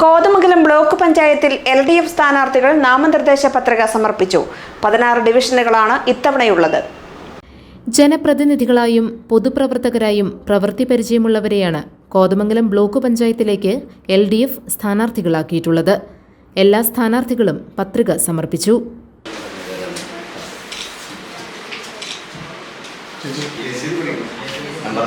Kothamangalam block പഞ്ചായത്തിൽ L D F സ്ഥാനാർത്ഥികൾ നാമനിർദ്ദേശ പത്രിക സമർപ്പിച്ചു. പതിനാറ് ഡിവിഷനുകളാണ് ഇത്തവണയുള്ളത്. ജനപ്രതിനിധികളായും പൊതുപ്രവർത്തകരായും പ്രവൃത്തി പരിചയമുള്ളവരെയാണ് കോതമംഗലം ബ്ലോക്ക് പഞ്ചായത്തിലേക്ക് എൽ ഡി എഫ് സ്ഥാനാർത്ഥികളാക്കിയിട്ടുള്ളത്. എല്ലാ സ്ഥാനാർത്ഥികളും പത്രിക സമർപ്പിച്ചു. നമ്പർ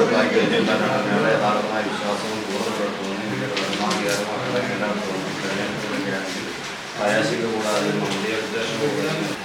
നിയോജകമെടുത്ത് വിജി എന്ന നടപ്പാക്കി വരുന്നതിനുള്ള യഥാർത്ഥമായ വിശ്വാസവും പ്രയാസിക കൂടാതെ നമ്മുടെ ഉദ്ദേശം കൂടാതെ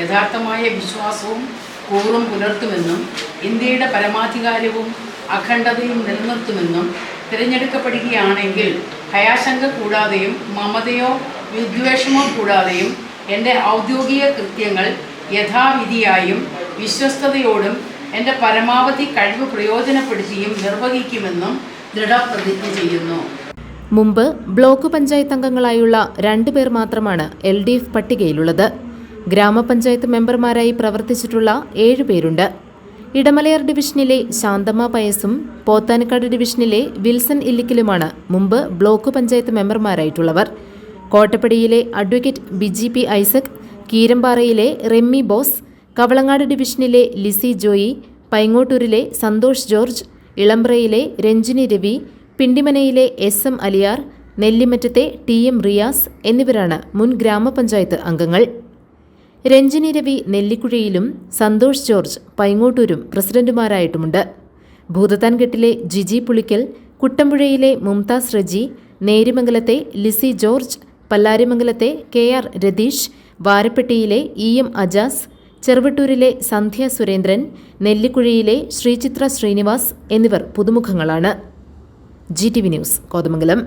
യഥാർത്ഥമായ വിശ്വാസവും കൂറും പുലർത്തുമെന്നും ഇന്ത്യയുടെ പരമാധികാരവും അഖണ്ഡതയും നിലനിർത്തുമെന്നും തിരഞ്ഞെടുക്കപ്പെടുകയാണെങ്കിൽ ഭയാശങ്ക കൂടാതെയും മമതയോ വിദ്വേഷമോ കൂടാതെയും എന്റെ ഔദ്യോഗിക കൃത്യങ്ങൾ യഥാവിധിയായും വിശ്വസ്തയോടും എന്റെ പരമാവധി കഴിവ് പ്രയോജനപ്പെടുത്തിയും നിർവഹിക്കുമെന്നും ദൃഢപ്രതിജ്ഞ ചെയ്യുന്നു. മുമ്പ് ബ്ലോക്ക് പഞ്ചായത്ത് അംഗങ്ങളായുള്ള രണ്ടുപേർ മാത്രമാണ് എൽ ഡി എഫ് പട്ടികയിലുള്ളത്. ഗ്രാമപഞ്ചായത്ത് മെമ്പർമാരായി പ്രവർത്തിച്ചിട്ടുള്ള ഏഴുപേരുണ്ട് ഇടമലയാർ ഡിവിഷനിലെ ശാന്തമ്മ പയസും പോത്താനക്കാട് ഡിവിഷനിലെ വിൽസൺ ഇല്ലിക്കലുമാണ് മുമ്പ് ബ്ലോക്ക് പഞ്ചായത്ത് മെമ്പർമാരായിട്ടുള്ളവർ. കോട്ടപ്പടിയിലെ അഡ്വക്കേറ്റ് ബിജി പി ഐസക് കീരമ്പാറയിലെ റെമ്മി ബോസ് കവളങ്ങാട് ഡിവിഷനിലെ ലിസി ജോയി പൈങ്ങോട്ടൂരിലെ സന്തോഷ് ജോർജ് ഇളമ്പ്രയിലെ രഞ്ജിനി രവി പിണ്ടിമനയിലെ എസ് എം അലിയാർ നെല്ലിമറ്റത്തെ ടി എം റിയാസ് എന്നിവരാണ് മുൻ ഗ്രാമപഞ്ചായത്ത് അംഗങ്ങൾ. രഞ്ജിനി രവി നെല്ലിക്കുഴിയിലും സന്തോഷ് ജോർജ് പൈങ്ങോട്ടൂരും പ്രസിഡന്റുമാരായിട്ടുമുണ്ട്. ഭൂതത്താൻകെട്ടിലെ ജിജി പുളിക്കൽ കുട്ടമ്പുഴയിലെ മുംതാസ് റജി നേരിമംഗലത്തെ ലിസി ജോർജ് പല്ലാരിമംഗലത്തെ കെ ആർ രതീഷ് വാരപ്പെട്ടിയിലെ ഇ എം അജാസ് ചെറുവട്ടൂരിലെ സന്ധ്യ സുരേന്ദ്രൻ നെല്ലിക്കുഴയിലെ ശ്രീചിത്ര ശ്രീനിവാസ് എന്നിവർ പുതുമുഖങ്ങളാണ്. G T V news Kothamangalam.